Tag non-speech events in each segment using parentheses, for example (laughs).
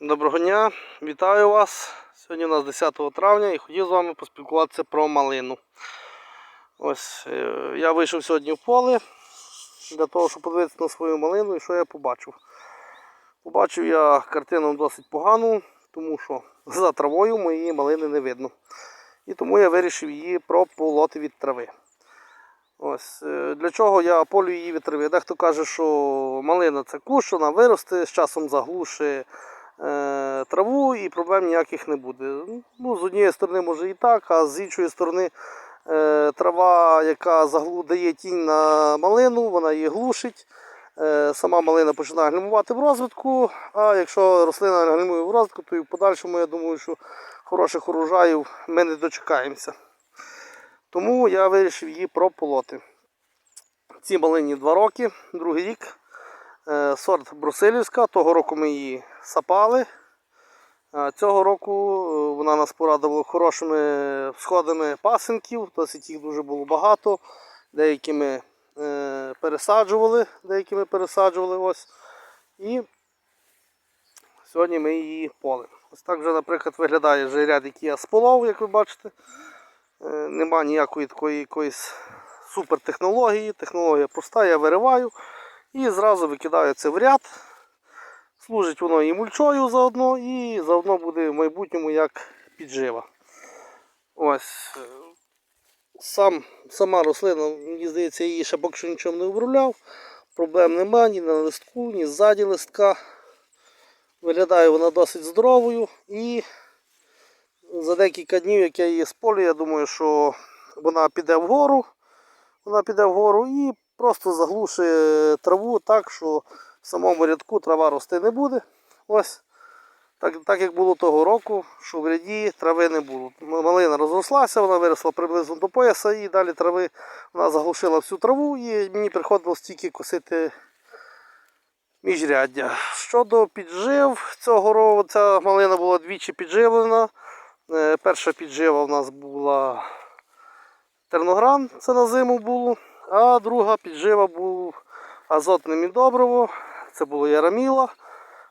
Доброго дня, вітаю вас. Сьогодні у нас 10 травня і хотів з вами поспілкуватися про малину. Ось е, я вийшов сьогодні в поле для того, щоб подивитися на свою малину і що я побачив. Побачив я картину досить погану, тому що (laughs) за травою моєї малини не видно. І тому я вирішив її прополоти від трави. Ось, е, Для чого я полю її від трави? Дехто каже, що малина це куш, вона виросте, з часом заглушить е, траву і проблем ніяких не буде. Ну, З однієї сторони може і так, а з іншої сторони е, трава, яка дає тінь на малину, вона її глушить. Е, сама малина починає гальмувати в розвитку, а якщо рослина гальмує в розвитку, то і в подальшому я думаю, що хороших урожаїв ми не дочекаємося. Тому я вирішив її прополоти. Цій малині 2 роки, другий рік. Е, Сорт Брусилівська. Того року ми її сапали. Цього року е, вона нас порадувала хорошими сходами пасинків, досить їх дуже було багато. Деякі ми е, пересаджували, деякі ми пересаджували ось. І сьогодні ми її полимо. Ось так вже, наприклад, виглядає вже ряд, який я сполов, як ви бачите. Е, Нема ніякої такої якоїсь супертехнології. Технологія проста, я вириваю і зразу викидаю це в ряд. Служить воно і мульчою заодно, і заодно буде в майбутньому як піджива. Ось. Сам, сама рослина, мені здається, її ще поки що нічого не обробляв. Проблем нема ні на листку, ні ззаді листка. Виглядає вона досить здоровою і за декілька днів, як я її сполю, я думаю, що вона піде вгору. Вона піде вгору і просто заглушить траву так, що в самому рядку трава рости не буде. Ось. Так, так як було того року, що в ряді трави не було. Малина розрослася, вона виросла приблизно до пояса і далі трави вона заглушила всю траву і мені приходилось тільки косити міжряддя. Щодо піджив, цього року ця малина була двічі підживлена. Е, Перша піджива у нас була терногран, це на зиму було, а друга піджива був азотне мідобриво, це було яраміла.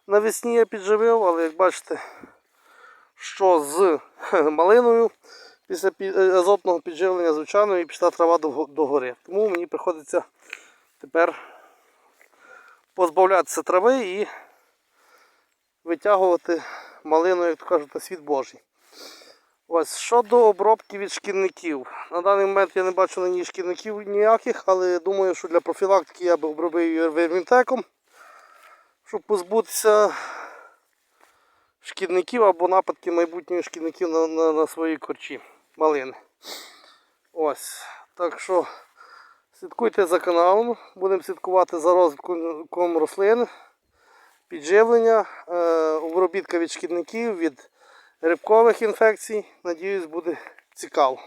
Навесні я підживив, але як бачите, що з (laughs) малиною після е, азотного підживлення, звичайно, і пішла трава до, до. Тому мені приходиться тепер позбавлятися трави і витягувати малину, як то кажуть, на світ Божий. Ось щодо обробки від шкідників. На даний момент я не бачу на ній шкідників ніяких, але думаю, що для профілактики я би обробив її вермінтеком, щоб позбутися шкідників або нападки майбутніх шкідників на, на, на свої корчі малини. Обробляв. Так що слідкуйте за каналом, будемо слідкувати за розвитком рослин, підживлення, е, обробітка від шкідників, від грибкових інфекцій. Надіюсь, буде цікаво.